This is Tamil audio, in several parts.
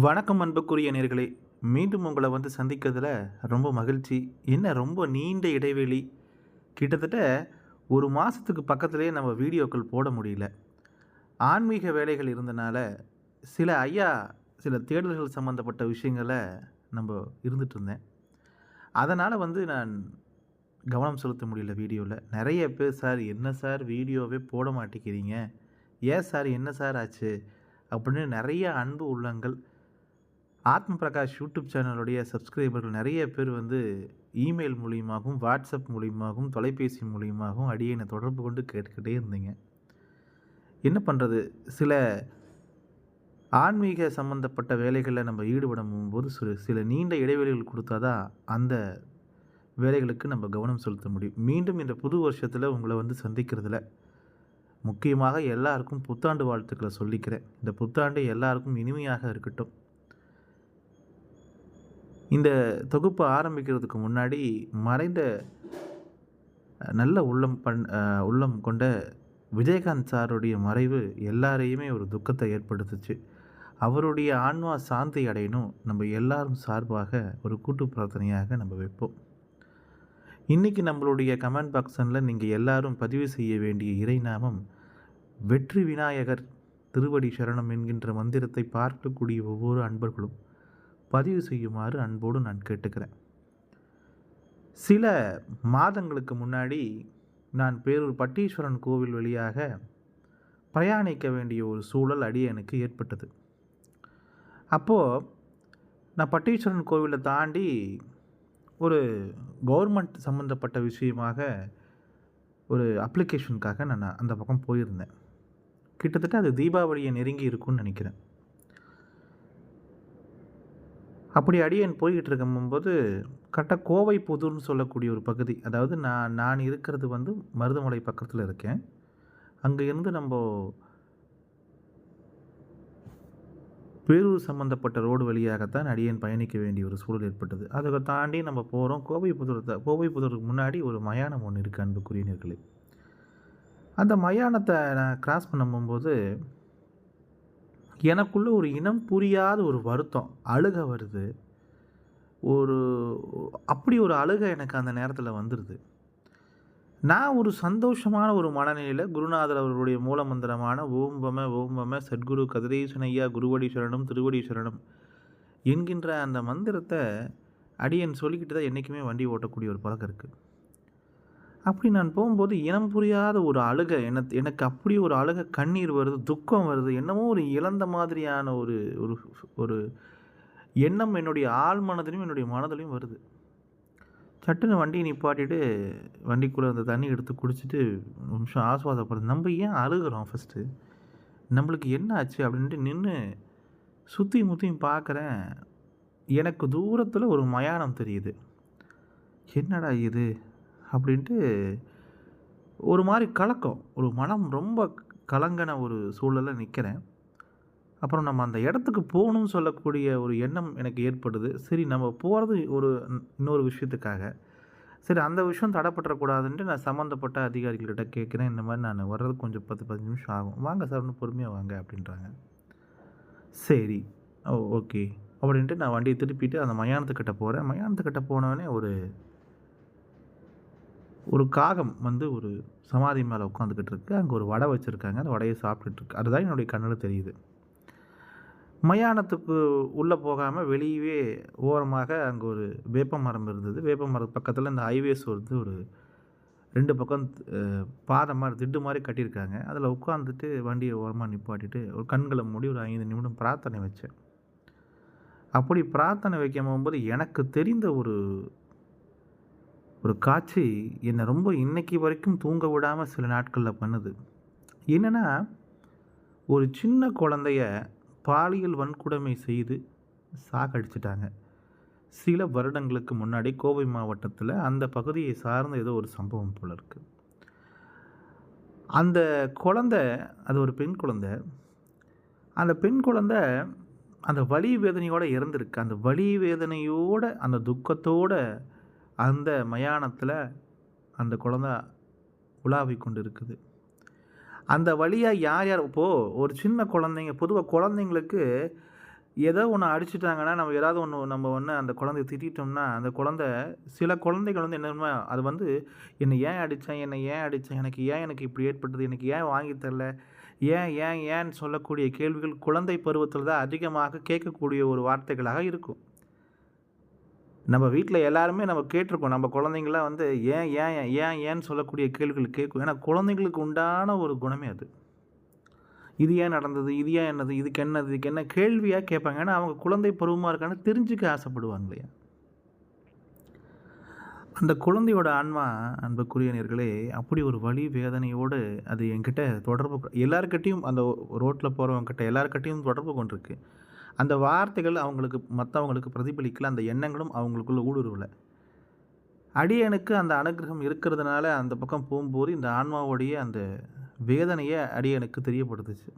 வணக்கம் அன்புக்குரிய நேர்களே. மீண்டும் உங்களை வந்து சந்திக்கிறதுல ரொம்ப மகிழ்ச்சி. என்ன ரொம்ப நீண்ட இடைவெளி? கிட்டத்தட்ட ஒரு மாதத்துக்கு பக்கத்துலேயே நம்ம வீடியோக்கள் போட முடியல. ஆன்மீக வேலைகள் இருந்தனால சில ஐயா சில தேடல்கள் சம்மந்தப்பட்ட விஷயங்களை நம்ம இருந்துட்டு இருந்தேன். அதனால் வந்து நான் கவனம் செலுத்த முடியல வீடியோவில் நிறைய பேர் சார் என்ன சார் வீடியோவே போட மாட்டேங்கிறீங்க? ஏன் சார் என்ன சார் ஆச்சு? அப்படின்னு நிறைய அன்பு உள்ளங்கள் ஆத்ம பிரகாஷ் யூடியூப் சேனலுடைய சப்ஸ்கிரைபர்கள் நிறைய பேர் வந்து இமெயில் மூலியமாகவும் வாட்ஸ்அப் மூலியமாகவும் தொலைபேசி மூலியமாகவும் அடியேனை தொடர்பு கொண்டு கேட்டுக்கிட்டே இருந்தீங்க. என்ன பண்ணுறது சில ஆன்மீக சம்பந்தப்பட்ட வேலைகளில் நம்ம ஈடுபடும் போது சில சில நீண்ட இடைவெளிகள் கொடுத்தா தான் அந்த வேலைகளுக்கு நம்ம கவனம் செலுத்த முடியும். மீண்டும் இந்த புது வருஷத்தில் உங்களை வந்து சந்திக்கிறதுல முக்கியமாக எல்லாருக்கும் புத்தாண்டு வாழ்த்துக்களை சொல்லிக்கிறேன். இந்த புத்தாண்டு எல்லாருக்கும் இனிமையாக இருக்கட்டும். இந்த தொகுப்பு ஆரம்பிக்கிறதுக்கு முன்னாடி மறைந்த நல்ல உள்ளம் பண் உள்ளம் கொண்ட விஜயகாந்த் சாருடைய மறைவு எல்லாரையுமே ஒரு துக்கத்தை ஏற்படுத்துச்சு. அவருடைய ஆன்மா சாந்தி அடையணும். நம்ம எல்லாரும் சார்பாக ஒரு கூட்டு பிரார்த்தனையாக நம்ம வைப்போம். இன்றைக்கி நம்மளுடைய கமெண்ட் பாக்ஸனில் நீங்கள் எல்லாரும் பதிவு செய்ய வேண்டிய இறைநாமம் வெற்றி விநாயகர் திருவடி சரணம் என்கின்ற மந்திரத்தை பார்க்கக்கூடிய ஒவ்வொரு அன்பர்களும் பதிவு செய்யுமாறு அன்போடு நான் கேட்டுக்கிறேன். சில மாதங்களுக்கு முன்னாடி நான் பேரூர் பட்டீஸ்வரன் கோவில் வழியாக பிரயாணிக்க வேண்டிய ஒரு சூழல் அடி எனக்கு ஏற்பட்டது. அப்போது நான் பட்டீஸ்வரன் கோவிலை தாண்டி ஒரு கவர்மெண்ட் சம்மந்தப்பட்ட விஷயமாக ஒரு அப்ளிகேஷனுக்காக நான் அந்த பக்கம் போயிருந்தேன். கிட்டத்தட்ட அது தீபாவளியை நெருங்கி இருக்கும்னு நினைக்கிறேன். அப்படி அடியேன் போய்கிட்டு இருக்கும்போது கரெக்டாக கோவை புதூர்னு சொல்லக்கூடிய ஒரு பகுதி அதாவது நான் நான் இருக்கிறது வந்து மருதமலை பக்கத்தில் இருக்கேன். அங்கே இருந்து நம்ம பேரூர் சம்மந்தப்பட்ட ரோடு வழியாகத்தான் அடியேன் பயணிக்க வேண்டிய ஒரு சூழல் ஏற்பட்டது. அதை தாண்டி நம்ம போகிறோம் கோவை புதூரத்தை கோவை புதூருக்கு முன்னாடி ஒரு மயானம் ஒன்று இருக்குது அன்புக்குரியனர்களே அந்த மயானத்தை நான் கிராஸ் பண்ணும்போது எனக்குள்ளே ஒரு இனம் புரியாத ஒரு வருத்தம் அழுக வருது. ஒரு அப்படி ஒரு அழுக எனக்கு அந்த நேரத்தில் வந்துடுது நான் ஒரு சந்தோஷமான ஒரு மனநிலையில் குருநாதர் அவர்களுடைய மூலமந்திரமான ஓம்பம ஓம்பம சத்குரு கதிரேசனையா குருவடீஸ்வரனும் திருவடீஸ்வரனும் என்கின்ற அந்த மந்திரத்தை அடியன் சொல்லிக்கிட்டு தான் என்றைக்குமே வண்டி ஓட்டக்கூடிய ஒரு பழக்கம் இருக்குது அப்படி நான் போகும்போது இனம் புரியாத ஒரு அழுகை என எனக்கு அப்படி ஒரு அழுகை கண்ணீர் வருது துக்கம் வருது என்னமோ ஒரு இழந்த மாதிரியான ஒரு ஒரு ஒரு எண்ணம் என்னுடைய ஆழ் மனதிலையும் என்னுடைய மனதிலையும் வருது. சட்டுன்னு வண்டியை நிப்பாட்டிட்டு வண்டிக்குள்ளே அந்த தண்ணி எடுத்து குடிச்சிட்டு நிமிஷம் ஆஸ்வாதப்படுது. நம்ம ஏன் அழுகிறோம் ஃபஸ்ட்டு நம்மளுக்கு என்ன ஆச்சு அப்படின்ட்டு நின்று சுற்றி முற்றியும் பார்க்குறேன். எனக்கு தூரத்தில் ஒரு மயானம் தெரியுது. என்னடா இது? அப்படின்ட்டு ஒரு மாதிரி கலக்கம் ஒரு மனம் ரொம்ப கலங்கின ஒரு சூழலில் நிற்கிறேன் அப்புறம் நம்ம அந்த இடத்துக்கு போகணும்னு சொல்லக்கூடிய ஒரு எண்ணம் எனக்கு ஏற்படுது. சரி நம்ம போகிறது ஒரு இன்னொரு விஷயத்துக்காக. சரி அந்த விஷயம் தடைப்பட்டுறக்கூடாதுன்ட்டு நான் சம்மந்தப்பட்ட அதிகாரிகள்கிட்ட கேட்குறேன். இந்த மாதிரி நான் வர்றதுக்கு கொஞ்சம் பத்து பதினஞ்சு நிமிஷம் ஆகும். வாங்க சார் ஒன்று பொறுமையாக வாங்க அப்படின்றாங்க. சரி ஓ ஓகே அப்படின்ட்டு நான் வண்டியை திருப்பிட்டு அந்த மயானத்துக்கிட்ட போகிறேன் மயானத்துக்கிட்ட போனவொடனே ஒரு ஒரு காகம் வந்து ஒரு சமாதி மேலே உட்காந்துக்கிட்டு இருக்குது அங்கே ஒரு வடை வச்சுருக்காங்க. அந்த வடையை சாப்பிட்டுட்டு இருக்கு அதுதான் என்னுடைய கண்ணில் தெரியுது. மயானத்துக்கு உள்ளே போகாமல் வெளியவே ஓரமாக அங்கே ஒரு வேப்ப மரம் இருந்தது. வேப்ப மரம் பக்கத்தில் இந்த ஹைவேஸ் வந்து ஒரு ரெண்டு பக்கம் பாதை மாதிரி திட்டு மாதிரி கட்டியிருக்காங்க. அதில் உட்காந்துட்டு வண்டியை ஓரமாக நிப்பாட்டிட்டு ஒரு கண்களை மூடி ஒரு ஐந்து நிமிடம் பிரார்த்தனை வச்சேன். அப்படி பிரார்த்தனை வைக்கும் போகும்போது எனக்கு தெரிந்த ஒரு ஒரு காட்சி என்னை ரொம்ப இன்னைக்கு வரைக்கும் தூங்க விடாமல் சில நாட்களில் பண்ணுது. என்னென்னா ஒரு சின்ன குழந்தைய பாலியல் வன்கொடுமை செய்து சாகடிச்சிட்டாங்க. சில வருடங்களுக்கு முன்னாடி கோவை மாவட்டத்தில் அந்த பகுதியை சார்ந்த ஏதோ ஒரு சம்பவம் போல இருக்குது அந்த குழந்தை அது ஒரு பெண் குழந்தை. அந்த பெண் குழந்தை அந்த வலி வேதனையோடு இறந்துருக்கு. அந்த வலி வேதனையோடு அந்த துக்கத்தோட அந்த மயானத்தில் அந்த குழந்தை உலாவிக் கொண்டு இருக்குது அந்த வழியாக யார் யார் இப்போது ஒரு சின்ன குழந்தைங்க பொதுவாக குழந்தைங்களுக்கு ஏதோ ஒன்று அடிச்சிட்டாங்கன்னா நம்ம ஏதாவது ஒன்று நம்ம ஒன்று அந்த குழந்தைய திட்டிட்டோம்னா, அந்த குழந்தை சில குழந்தைகள் வந்து என்ன அது வந்து என்னை ஏன் அடித்தேன் என்னை ஏன் அடித்தேன் எனக்கு ஏன் எனக்கு இப்படி ஏற்பட்டது? எனக்கு ஏன் வாங்கி தரல? ஏன் ஏன் ஏன்னு?" சொல்லக்கூடிய கேள்விகள் குழந்தை பருவத்தில் தான் அதிகமாக கேட்கக்கூடிய ஒரு வார்த்தைகளாக இருக்கும். நம்ம வீட்டில் எல்லாருமே நம்ம கேட்டிருக்கோம் நம்ம குழந்தைங்களாம் வந்து ஏன் ஏன் ஏன் ஏன்னு சொல்லக்கூடிய கேள்விகள் கேட்கும். ஏன்னா குழந்தைங்களுக்கு உண்டான ஒரு குணமே அது. இது ஏன் நடந்தது? இது ஏன் என்னது? இதுக்கு என்னது? இதுக்கு என்ன? கேள்வியாக கேட்பாங்க. ஏன்னா அவங்க குழந்தை பருவமாக இருக்கான்னு தெரிஞ்சுக்க ஆசைப்படுவாங்க இல்லையா? அந்த குழந்தையோட ஆன்மா அன்புக்குரியனர்களே அப்படி ஒரு வழி வேதனையோடு அது என்கிட்ட தொடர்பு கொ அந்த ரோட்டில் போறவங்ககிட்ட எல்லாருக்கிட்டேயும் தொடர்பு கொண்டிருக்கு. அந்த வார்த்தைகள் அவங்களுக்கு மற்றவங்களுக்கு பிரதிபலிக்கல. அந்த எண்ணங்களும் அவங்களுக்குள்ள ஊடுருவலை அடியனுக்கு அந்த அனுக்கிரகம் இருக்கிறதுனால அந்த பக்கம் போகும்போது இந்த ஆன்மாவுடைய அந்த வேதனையை அடியனுக்கு தெரியப்படுத்துச்சு.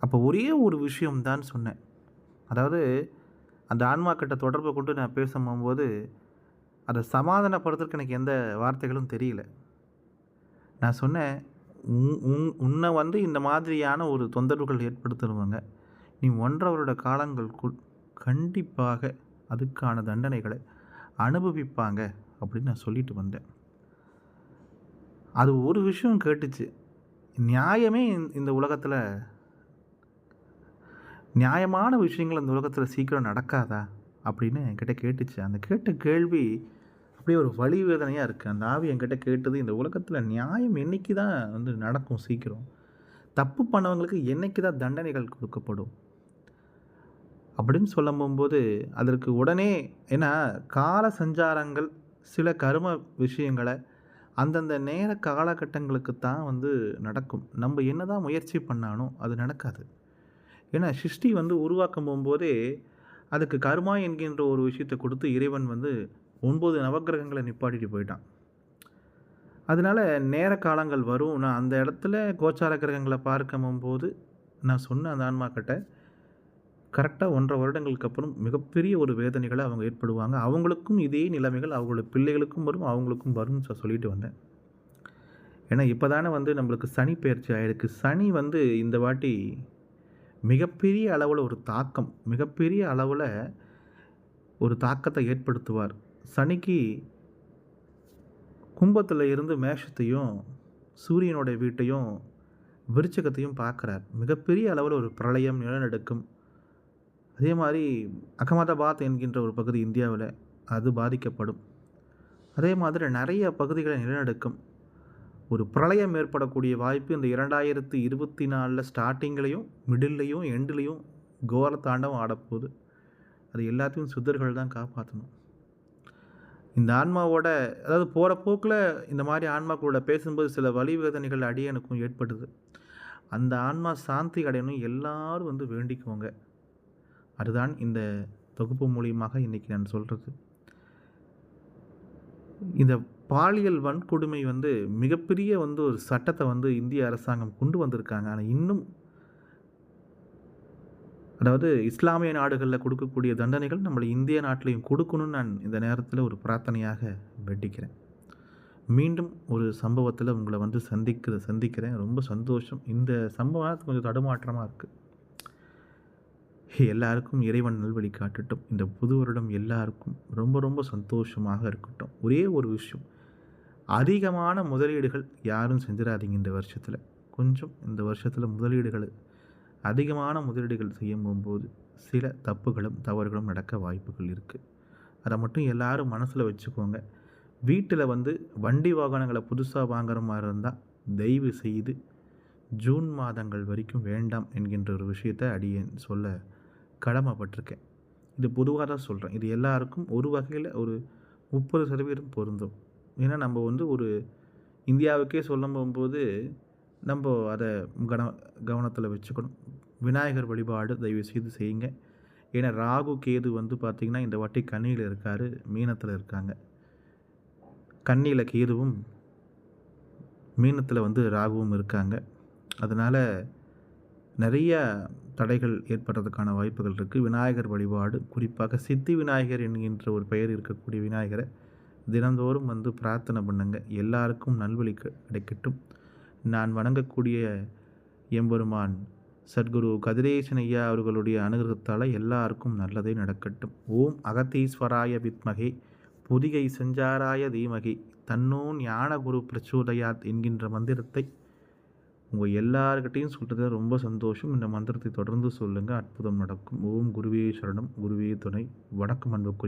அப்போ ஒரே ஒரு விஷயம் தான் சொன்னேன். அதாவது அந்த ஆன்மா கிட்ட தொடர்பு கொண்டு நான் பேசும்போது அதை சமாதானப்படுத்துறதுக்கு எனக்கு எந்த வார்த்தைகளும் தெரியல. நான் சொன்னேன், "உன் உன் உன்னை வந்து இந்த மாதிரியான ஒரு தொந்தரவுகள் ஏற்படுத்துருவாங்க நீ 1 1/2 வருட காலங்களுக்குள் கண்டிப்பாக அதுக்கான தண்டனைகளை அனுபவிப்பாங்க." அப்படின்னு நான் சொல்லிட்டு வந்தேன். அது ஒரு விஷயம் கேட்டுச்சு. நியாயமே இந்த உலகத்தில் நியாயமான விஷயங்கள் இந்த உலகத்தில் சீக்கிரம் நடக்காதா? அப்படின்னு என்கிட்ட கேட்டுச்சு. அந்த கேட்ட கேள்வி அப்படியே ஒரு வழி வேதனையாக இருக்குது அந்த ஆவி என்கிட்ட கேட்டது, "இந்த உலகத்தில் நியாயம் என்னைக்கு தான் வந்து நடக்கும் சீக்கிரம்? தப்பு பண்ணவங்களுக்கு என்னைக்கு தான் தண்டனைகள் கொடுக்கப்படும்?" அப்படின்னு சொல்ல போகும்போது அதற்கு உடனே ஏன்னா கால சஞ்சாரங்கள் சில கரும விஷயங்களை அந்தந்த நேர காலகட்டங்களுக்கு தான் வந்து நடக்கும். நம்ம என்னதான் முயற்சி பண்ணாலும் அது நடக்காது. ஏன்னா சிருஷ்டி வந்து உருவாக்கம் போகும்போதே அதுக்கு கர்மா என்கின்ற ஒரு விஷயத்த கொடுத்து இறைவன் வந்து ஒன்பது நவகிரகங்களை நிப்பாட்டிட்டு போயிட்டான். அதனால நேர காலங்கள் வரும். நான் அந்த இடத்துல கோச்சார கிரகங்களை பார்க்கம்போது நான் சொன்ன அந்த ஆன்மாக்கிட்ட கரெக்டாக ஒன்றரை வருடங்களுக்கு அப்புறம் மிகப்பெரிய ஒரு வேதனைகளை அவங்க ஏற்படுவாங்க. அவங்களுக்கும் இதே நிலைமைகள் அவங்களோட பிள்ளைகளுக்கும் வரும், அவங்களுக்கும் வரும்னு சொ சொல்லிட்டு வந்தேன். ஏன்னா இப்போ தானே வந்து நம்மளுக்கு சனி பயிற்சி ஆகிருக்கு சனி வந்து இந்த வாட்டி மிகப்பெரிய அளவில் ஒரு தாக்கம், மிகப்பெரிய அளவில் ஒரு தாக்கத்தை ஏற்படுத்துவார். சனிக்கு கும்பத்தில் இருந்து மேஷத்தையும், சூரியனுடைய வீட்டையும், விருச்சகத்தையும் பார்க்குறார் மிகப்பெரிய அளவில் ஒரு பிரளயம், நிலநடுக்கம். அதே மாதிரி அகமதாபாத் என்கின்ற ஒரு பகுதி இந்தியாவில் அது பாதிக்கப்படும். அதே மாதிரி நிறைய பகுதிகளை நிலநடுக்கம். ஒரு பிரளயம் ஏற்படக்கூடிய வாய்ப்பு இந்த இரண்டாயிரத்தி இருபத்தி நாலில் ஸ்டார்டிங்லேயும் மிடில்லையும் எண்ட்லேயும் கோரத்தாண்டவம் ஆடப்போகுது அது எல்லாத்தையும் சுத்தர்கள் தான் காப்பாற்றணும் இந்த ஆன்மாவோட அதாவது போகிற போக்கில் இந்த மாதிரி ஆன்மாக்களோட பேசும்போது சில வழிவேதனைகள் அடியனுக்கும் ஏற்படுது. அந்த ஆன்மா சாந்தி அடையணும் எல்லாரும் வந்து வேண்டிக்குவோங்க அதுதான் இந்த தொகுப்பு மூலியமாக இன்றைக்கி நான் சொல்கிறது இந்த பாலியல் வன்கொடுமை வந்து மிகப்பெரிய வந்து ஒரு சட்டத்தை வந்து இந்திய அரசாங்கம் கொண்டு வந்திருக்காங்க. ஆனால் இன்னும் அதாவது இஸ்லாமிய நாடுகளில் கொடுக்கக்கூடிய தண்டனைகள் நம்மளை இந்திய நாட்டிலையும் கொடுக்கணும்னு நான் இந்த நேரத்தில் ஒரு பிரார்த்தனையாக வெட்டிக்கிறேன் மீண்டும் ஒரு சம்பவத்தில் உங்களை வந்து சந்திக்கிற சந்திக்கிறேன். ரொம்ப சந்தோஷம். இந்த சம்பவம் கொஞ்சம் தடுமாற்றமாக இருக்குது எல்லாருக்கும் இறைவன் நல்வழி காட்டட்டும். இந்த புது வருடம் எல்லாருக்கும் ரொம்ப ரொம்ப சந்தோஷமாக இருக்கட்டும். ஒரே ஒரு விஷயம், அதிகமான முதலீடுகள் யாரும் செஞ்சிடாதீங்க இந்த வருஷத்தில் கொஞ்சம் இந்த வருஷத்தில் முதலீடுகள் அதிகமான முதலீடுகள் செய்யும் போகும்போது சில தப்புகளும், தவறுகளும் நடக்க வாய்ப்புகள் இருக்குது அதை மட்டும் எல்லாரும் மனசில் வச்சுக்கோங்க. வீட்டில் வந்து வண்டி வாகனங்களை புதுசாக வாங்குற மாதிரி இருந்தால் தயவு செய்து ஜூன் மாதங்கள் வரைக்கும் வேண்டாம் என்கின்ற ஒரு விஷயத்தை அடியேன் சொல்ல கடமைப்பட்டிருக்கேன். இது பொதுவாக தான் சொல்கிறேன் இது எல்லாருக்கும் ஒரு வகையில் ஒரு 30% பொருந்தும். ஏன்னா நம்ம வந்து ஒரு இந்தியாவுக்கே சொல்ல போகும்போது நம்ம அதை கன கவனத்தில் வச்சுக்கணும். விநாயகர் வழிபாடு தயவு செய்து செய்யுங்க. ஏன்னா ராகு, கேது வந்து பார்த்திங்கன்னா இந்த வாட்டி கண்ணியில் இருக்கார் மீனத்தில் இருக்காங்க. கன்னியில கேதுவும், மீனத்தில் வந்து ராகுவும் இருக்காங்க. அதனால் நிறையா தடைகள் ஏற்படுறதுக்கான வாய்ப்புகள் இருக்குது விநாயகர் வழிபாடு, குறிப்பாக சித்தி விநாயகர் என்கின்ற ஒரு பெயர் இருக்கக்கூடிய விநாயகரை தினந்தோறும் வந்து பிரார்த்தனை பண்ணுங்க. எல்லாருக்கும் நல்வழி கிடைக்கட்டும். நான் வணங்கக்கூடிய எம்பெருமான் சத்குரு கதிரேசன் ஐயா அவர்களுடைய அனுகிரகத்தால் எல்லாருக்கும் நல்லதே நடக்கட்டும் ஓம் அகத்தீஸ்வராய வித்மகே புதிகை செஞ்சாராய தீமகி தன்னோ ஞான குரு பிரச்சோதயாத் என்கின்ற மந்திரத்தை உங்கள் எல்லார்கிட்டையும் சொல்கிறது ரொம்ப சந்தோஷம். இந்த மந்திரத்தை தொடர்ந்து சொல்லுங்கள் அற்புதம் நடக்கும். ஓம் குருவே சரணம். குருவே துணை. வணக்கம் அன்புக்குரிய